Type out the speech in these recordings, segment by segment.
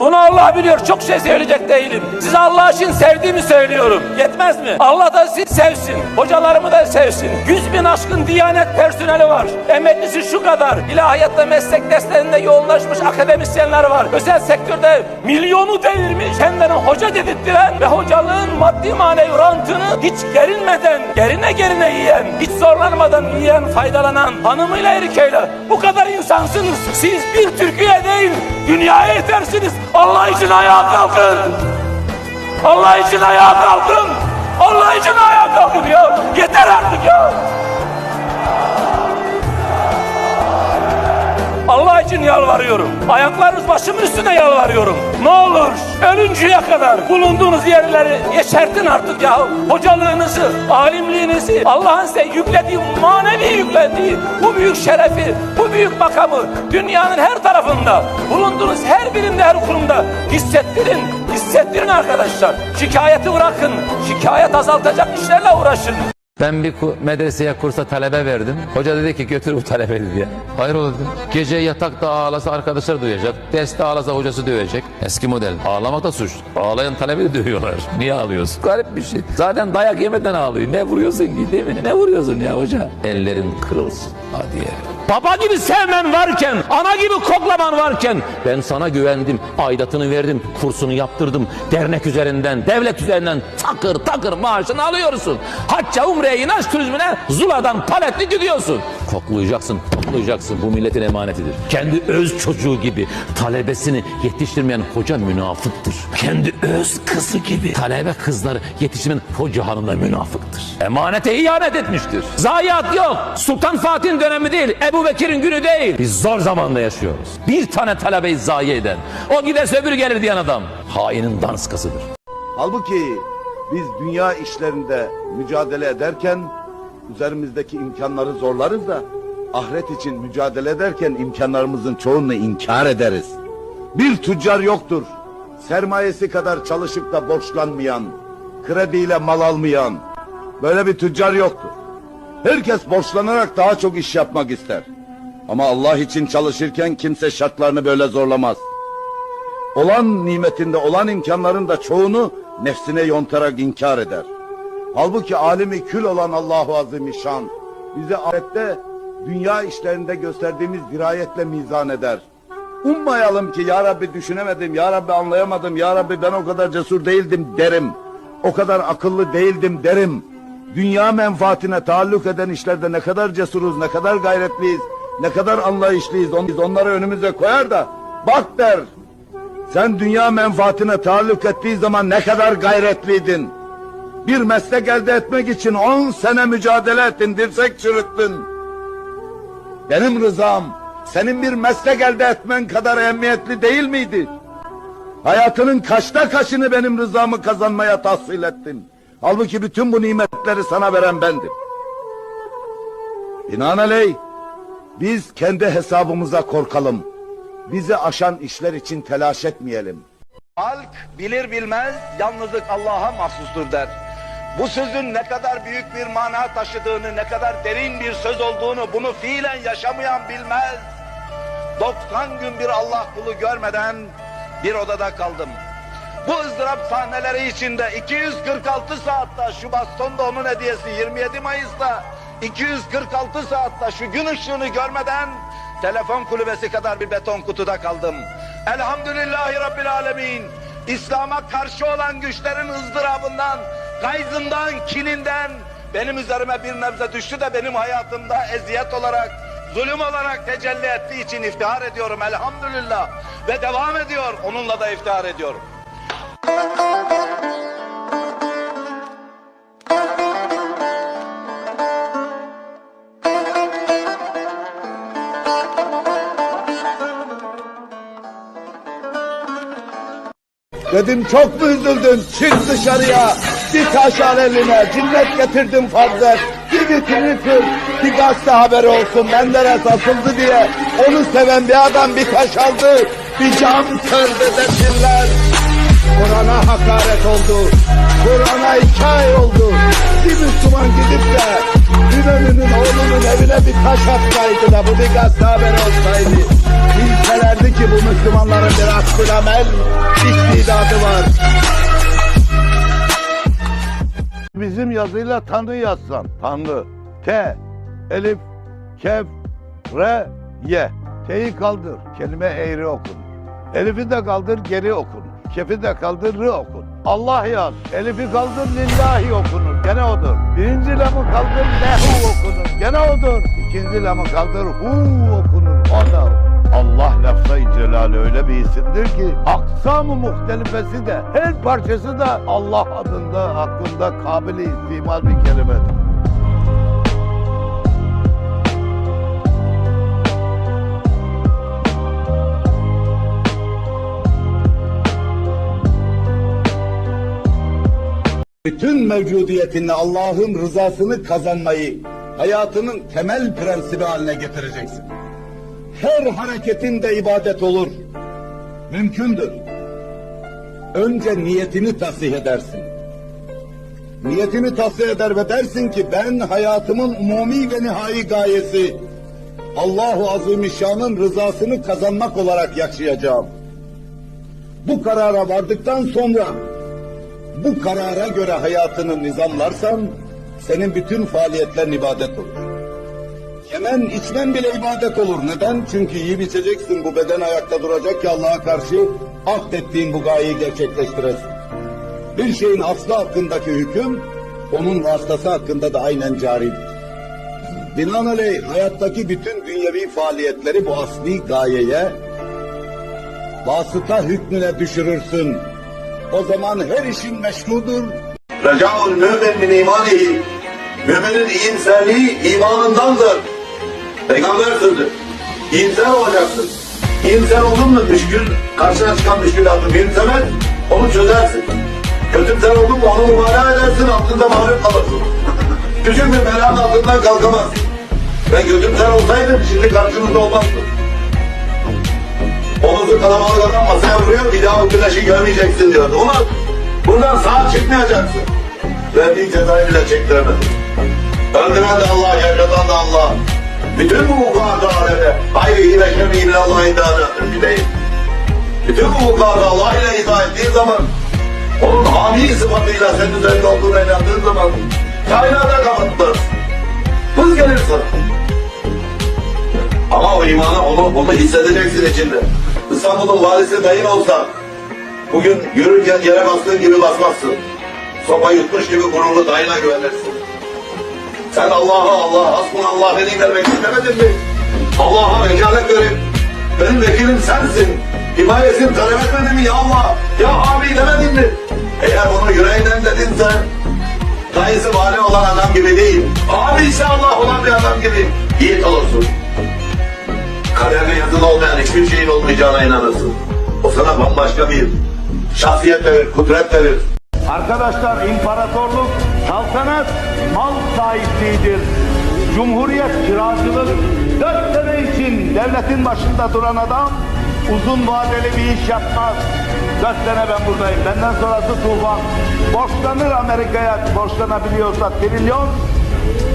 Bunu Allah biliyor. Çok şey söyleyecek değilim. Size Allah için sevdiğimi söylüyorum. Yetmez mi? Allah da sizi sevsin. Hocalarımı da sevsin. Yüz bin aşkın diyanet personeli var. Emeklisi şu kadar. İlahiyatta meslek derslerinde yoğunlaşmış akademisyenler var. Özel sektörde milyonu devirmiş. Kendilerini hoca dedirttiren ve hocalığın maddi manevi rantını hiç gerinmeden, gerine gerine yiyen, hiç zorlanmadan yiyen, faydalanan hanımıyla erkeğiyle bu kadar insansınız. Siz bir Türkiye değil, dünyaya yetersiniz. Allah için ayağa kalkın. Allah için ayağa kalkın. Allah için ayağa kalkın ya. Yeter artık ya. Allah için yalvarıyorum. Ayaklarınız başımın üstüne yalvarıyorum. Ne olur ölünceye kadar bulunduğunuz yerleri yeşertin artık ya. Hocalığınızı, alimliğinizi, Allah'ın size yüklediği, manevi yüklediği bu büyük şerefi, bu büyük makamı dünyanın her tarafında, bulunduğunuz her birimde, her kurumda hissettirin, hissettirin arkadaşlar. Şikayeti bırakın, şikayet azaltacak işlerle uğraşın. Ben bir medreseye kursa talebe verdim. Hoca dedi ki götür bu talebeyi diye. Hayır dedim. Gece yatakta ağlasa arkadaşlar duyacak. Derste ağlasa hocası dövecek. Eski model. Ağlamak da suç. Ağlayan talebeyi de dövüyorlar. Niye ağlıyorsun? Garip bir şey. Zaten dayak yemeden ağlıyor. Ne vuruyorsun ki değil mi? Ne vuruyorsun ya hoca? Ellerin kırılsın. Hadi ya. Baba gibi sevmen varken, ana gibi koklaman varken ben sana güvendim, aidatını verdim, kursunu yaptırdım, dernek üzerinden, devlet üzerinden takır takır maaşını alıyorsun. Hacca, umreye, inanç turizmine Zula'dan paletli gidiyorsun. Koklayacaksın, koklayacaksın. Bu milletin emanetidir. Kendi öz çocuğu gibi talebesini yetiştirmeyen hoca münafıktır. Kendi öz kızı gibi talebe kızları yetiştirmeyen hoca hanım da münafıktır. Emanete ihanet etmiştir. Zayiat yok. Sultan Fatih'in dönemi değil. Ebu Bekir'in günü değil. Biz zor zamanda yaşıyoruz. Bir tane talebeyi zayi eden. O giderse öbürü gelir diyen adam. Hainin danskasıdır. Halbuki biz dünya işlerinde mücadele ederken üzerimizdeki imkanları zorlarız da ahiret için mücadele ederken imkanlarımızın çoğunu inkar ederiz. Bir tüccar yoktur. Sermayesi kadar çalışıp da borçlanmayan, krediyle mal almayan böyle bir tüccar yoktur. Herkes borçlanarak daha çok iş yapmak ister. Ama Allah için çalışırken kimse şartlarını böyle zorlamaz. Olan nimetinde olan imkanların da çoğunu nefsine yontarak inkar eder. Halbuki alimi kül olan Allahu Azimüşşan bizi ahirette dünya işlerinde gösterdiğimiz dirayetle mizan eder. Ummayalım ki ya Rabbi düşünemedim, ya Rabbi anlayamadım, ya Rabbi ben o kadar cesur değildim derim. O kadar akıllı değildim derim. Dünya menfaatine taalluk eden işlerde ne kadar cesuruz, ne kadar gayretliyiz, ne kadar anlayışlıyız. Onları önümüze koyar da bak der. Sen dünya menfaatine taalluk ettiği zaman ne kadar gayretliydin. Bir meslek elde etmek için on sene mücadele ettin, dirsek çürüttün. Benim rızam senin bir meslek elde etmen kadar ehemmiyetli değil miydi? Hayatının kaçta kaçını benim rızamı kazanmaya tahsil ettin. Halbuki bütün bu nimetleri sana veren bendim. Binaenaleyh biz kendi hesabımıza korkalım. Bizi aşan işler için telaş etmeyelim. Halk bilir bilmez yalnızlık Allah'a mahsustur der. Bu sözün ne kadar büyük bir mana taşıdığını, ne kadar derin bir söz olduğunu bunu fiilen yaşamayan bilmez. 90 gün bir Allah kulu görmeden bir odada kaldım. Bu ızdırap sahneleri içinde 246 saatte şu baston da onun hediyesi 27 Mayıs'ta 246 saatte şu gün ışığını görmeden telefon kulübesi kadar bir beton kutuda kaldım. Elhamdülillahi Rabbil Alemin. İslam'a karşı olan güçlerin ızdırabından, gayzından, kininden benim üzerime bir nebze düştü de benim hayatımda eziyet olarak, zulüm olarak tecelli ettiği için iftihar ediyorum elhamdülillah. Ve devam ediyor, onunla da iftihar ediyorum. Dedim çok mu üzüldün? Çık dışarıya. Bir taş al eline. Cinnet getirdim fazla. Bir vitrini kır. Bir gazete haberi olsun. Menderes asıldı diye. Onu seven bir adam bir taş aldı. Bir cam kırdı desinler. Kur'an'a hakaret oldu. Kur'an'a hikaye oldu. Bir Müslüman gidip de İnönü'nün oğlunun evine bir taş atsaydı da bu bir gazete haber olsaydı. Bilselerdi ki bu Müslümanların bir akıl amel istidadı var. Bizim yazıyla Tanrı yazsan. Tanrı. T. Elif. Kef. R. Y. T'yi kaldır. Kelime eğri okun. Elif'i de kaldır geri okun. Kef'i de kaldır rı okun. Allah yaz. Elif'i kaldır lillahi okunur. Gene odur. Birinci lamı kaldır lehu okunur. Gene odur. İkinci lamı kaldır hu okunur. O da Allah lafza-i celali öyle bir isimdir ki aksam-ı muhtelifesi de her parçası da Allah adında hakkında kabili istimal bir kelimedir. Bütün mevcudiyetinde Allah'ın rızasını kazanmayı hayatının temel prensibi haline getireceksin. Her hareketin de ibadet olur. Mümkündür. Önce niyetini tasih edersin. Niyetini tasih eder ve dersin ki ben hayatımın umumi ve nihai gayesi Allahu Azimüşşan'ın rızasını kazanmak olarak yaşayacağım. Bu karara vardıktan sonra bu karara göre hayatını nizamlarsan senin bütün faaliyetlerin ibadet olur. Yemen içmen bile ibadet olur. Neden? Çünkü yiyip içeceksin bu beden ayakta duracak ki Allah'a karşı akdettiğin bu gayeyi gerçekleştiresin. Bir şeyin aslı hakkındaki hüküm onun vasıtası hakkında da aynen caridir. Binaenaleyh hayattaki bütün dünyevi faaliyetleri bu asli gayeye vasıta hükmüne düşürürsün. O zaman her işin meşrudur. Recaul mümin min imanihi. Müminin iyimserliği imanındandır. Peygamber sözü. İyimser olacaksın. İyimser oldun mu müşkül, karşına çıkan müşkülatı benimsemez, onu çözersin. Kötümser oldun mu onu mübalağa edersin, altında mağlup kalırsın. Küçük bir belanın altından kalkamazsın. Ben kötümser olsaydım şimdi karşınızda olmazdım. Omuzu kalabalık adam masaya vuruyor, bir daha o güneşi görmeyeceksin diyordu. Ulan buradan sağ çıkmayacaksın. Verdiği cezayı bile çektiremedim. Öldüren de Allah, yaşatan da Allah. Bütün bu vukuatı aleme, ve şerriyle Allah'a idare bir değil. Bütün bu vukuatı Allah ile izah ettiğin zaman, onun hami sıfatıyla senin üzerinde olduğuna inandığın zaman, kainata kapattılar. Hız gelir sana. Ama o imana onu, onu hissedeceksin içinde. İstanbul'un valisi dayın olsa bugün yürürken yere bastığın gibi basmazsın. Sopa yutmuş gibi gururlu dayına güvenirsin. Sen Allah'a Allah, hasbunallah ve nimel vekil demedin mi? Allah'a vekalet verip benim vekilim sensin. Himayesini talep etmedin mi ya Allah? Ya abi demedin mi? Eğer bunu yüreğinden dedinse dayısı vali olan adam gibi değil. Abi ise Allah olan bir adam gibi yiğit olursun kaderde yazılı olmayan hiçbir şeyin olmayacağına inanırsın. O sana bambaşka bir şahsiyet verir, kudret verir. Arkadaşlar imparatorluk, saltanat mal sahipliğidir. Cumhuriyet kiracılık. Dört sene için devletin başında duran adam uzun vadeli bir iş yapmaz. Dört sene ben buradayım. Benden sonrası tufan. Borçlanır Amerika'ya borçlanabiliyorsa trilyon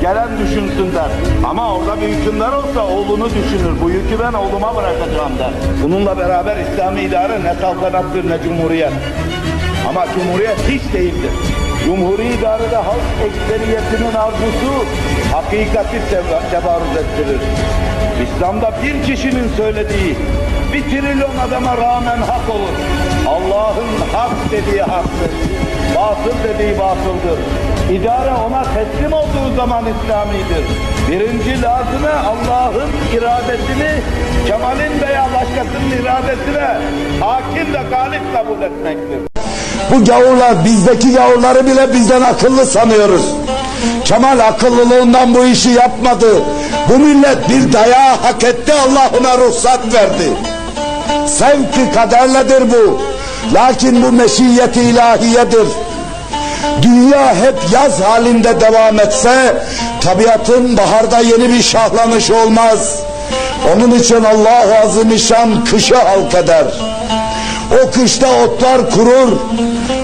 gelen düşünsün der. Ama orada bir hükümdar olsa oğlunu düşünür. Bu yükü ben oğluma bırakacağım der. Bununla beraber İslami idare ne saltanattır ne cumhuriyet. Ama cumhuriyet hiç değildir. Cumhuri idarede halk ekseriyetinin arzusu hakikati tebarüz ettirir. İslam'da bir kişinin söylediği bir trilyon adama rağmen hak olur. Allah'ın hak dediği haktır. Batıl dediği batıldır. İdare ona teslim olduğu zaman İslamidir. Birinci lazıme Allah'ın iradesini Kemal'in veya başkasının iradesine hakim ve galip kabul etmektir. Bu gavurlar bizdeki gavurları bile bizden akıllı sanıyoruz. Kemal akıllılığından bu işi yapmadı. Bu millet bir dayağı hak etti Allah ruhsat verdi. Sevki kaderledir bu. Lakin bu meşiyeti ilahiyedir. Dünya hep yaz halinde devam etse tabiatın baharda yeni bir şahlanış olmaz. Onun için Allah-u Azimüşşan kışı halk eder. O kışta otlar kurur,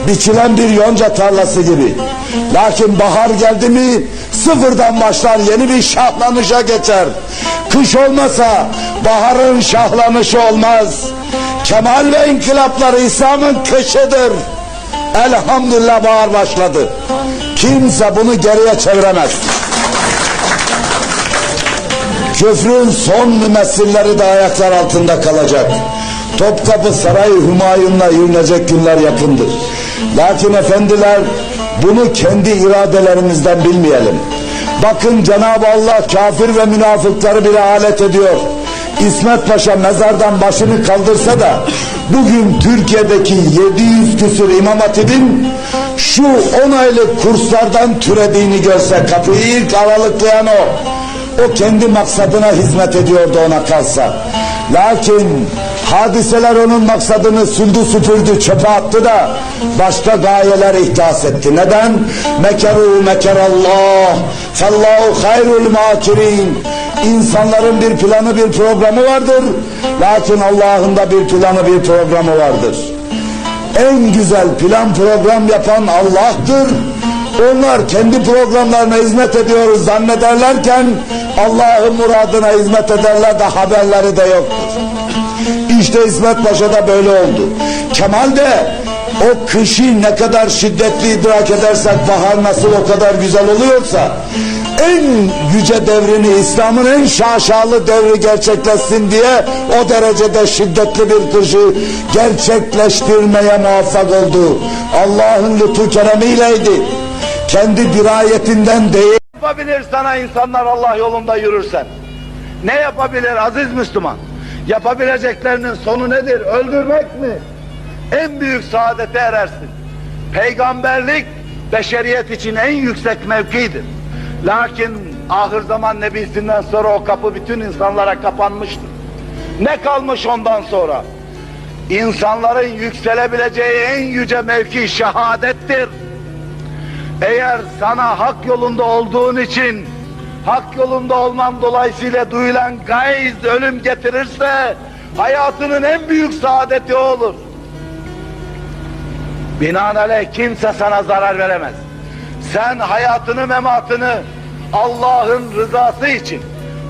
biçilen bir yonca tarlası gibi. Lakin bahar geldi mi sıfırdan başlar yeni bir şahlanışa geçer. Kış olmasa baharın şahlanışı olmaz. Kemal ve inkılapları İslam'ın kışıdır. Elhamdülillah bahar başladı. Kimse bunu geriye çeviremez. Küfrün son mümessilleri de ayaklar altında kalacak. Topkapı Sarayı Humayun'la yürünecek günler yakındır. Lakin efendiler bunu kendi iradelerimizden bilmeyelim. Bakın Cenab-ı Allah kafir ve münafıkları bile alet ediyor. İsmet Paşa mezardan başını kaldırsa da bugün Türkiye'deki 700 küsur İmam Hatip'in şu 10 aylık kurslardan türediğini görse kapıyı ilk aralıklayan o. O kendi maksadına hizmet ediyordu ona kalsa. Lakin hadiseler onun maksadını sürdü süpürdü çöpe attı da başka gayeler ihdas etti. Neden? Mekeru mekerallah fallahu hayrul makirin İnsanların bir planı bir programı vardır. Lakin Allah'ın da bir planı bir programı vardır. En güzel plan program yapan Allah'tır. Onlar kendi programlarına hizmet ediyoruz zannederlerken Allah'ın muradına hizmet ederler de haberleri de yoktur. İşte İsmet Paşa'da böyle oldu. Kemal de o kışı ne kadar şiddetli idrak edersek bahar nasıl o kadar güzel oluyorsa en yüce devrini İslam'ın en şaşalı devri gerçekleşsin diye o derecede şiddetli bir kışı gerçekleştirmeye muvaffak oldu. Allah'ın lütfu keremiyleydi. Kendi dirayetinden değil yapabilir sana insanlar Allah yolunda yürürsen? Ne yapabilir aziz Müslüman? Yapabileceklerinin sonu nedir? Öldürmek mi? En büyük saadete erersin. Peygamberlik beşeriyet için en yüksek mevkidir. Lakin ahir zaman nebisinden sonra o kapı bütün insanlara kapanmıştır. Ne kalmış ondan sonra? İnsanların yükselebileceği en yüce mevki şehadettir. Eğer sana hak yolunda olduğun için hak yolunda olman dolayısıyla duyulan gayz ölüm getirirse hayatının en büyük saadeti olur. Binaenaleyh kimse sana zarar veremez. Sen hayatını mematını Allah'ın rızası için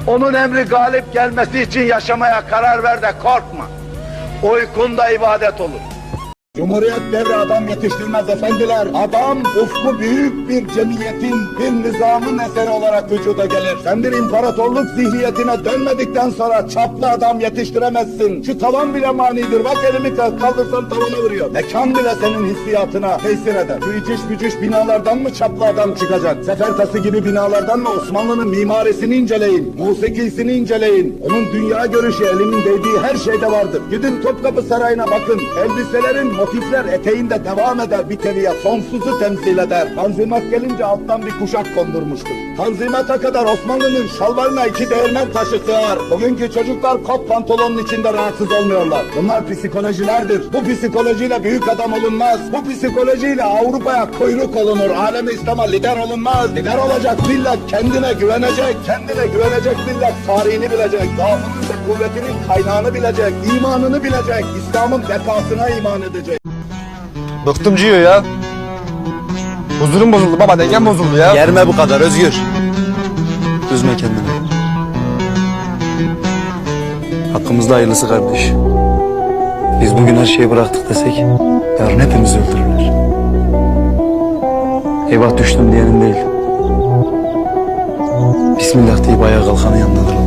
onun emri galip gelmesi için yaşamaya karar ver de korkma. Uykunda ibadet olur. Cumhuriyet devri adam yetiştirmez efendiler. Adam ufku büyük bir cemiyetin, bir nizamın eseri olarak vücuda gelir. Sen bir imparatorluk zihniyetine dönmedikten sonra çaplı adam yetiştiremezsin. Şu tavan bile manidir. Bak elimi kaldırsam tavana vuruyor. Mekan bile senin hissiyatına tesir eder. Şu iciş bücüş binalardan mı çaplı adam çıkacak? Sefer tası gibi binalardan mı Osmanlı'nın mimarisini inceleyin. Musikisini inceleyin. Onun dünya görüşü elinin değdiği her şeyde vardır. Gidin Topkapı Sarayı'na bakın. Elbiselerin motifler eteğinde devam eder bir. Sonsuzu temsil eder. Tanzimat gelince alttan bir kuşak kondurmuştur. Tanzimata kadar Osmanlı'nın şalvarına iki değirmen taşı sığar. Bugünkü çocuklar kot pantolonun içinde rahatsız olmuyorlar. Bunlar psikolojilerdir. Bu psikolojiyle büyük adam olunmaz. Bu psikolojiyle Avrupa'ya kuyruk olunur. Alemi İslam'a lider olunmaz. Lider olacak millet kendine güvenecek. Kendine güvenecek millet tarihini bilecek. Zaafının ve kuvvetinin kaynağını bilecek. imanını bilecek. İslam'ın bekasına iman edecek. Bıktım Ciyo ya. Huzurum bozuldu baba dengem bozuldu ya. Yerme bu kadar Özgür. Üzme kendini. Hakkımızda hayırlısı kardeş. Biz bugün her şeyi bıraktık desek yarın hepimizi öldürürler. Eyvah düştüm diyenin değil. Bismillah deyip ayağa kalkanın yanındadır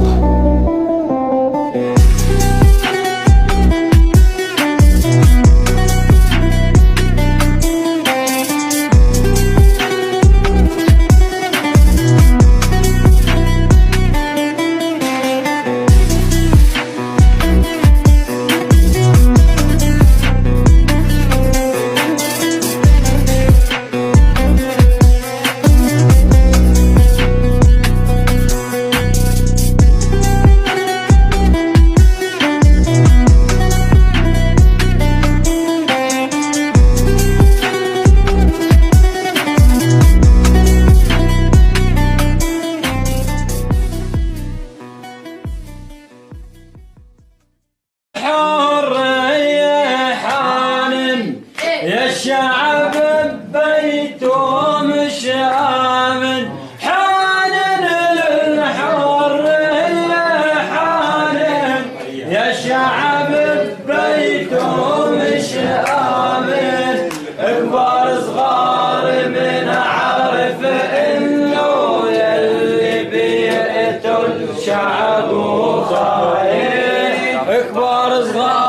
Akbar is gone.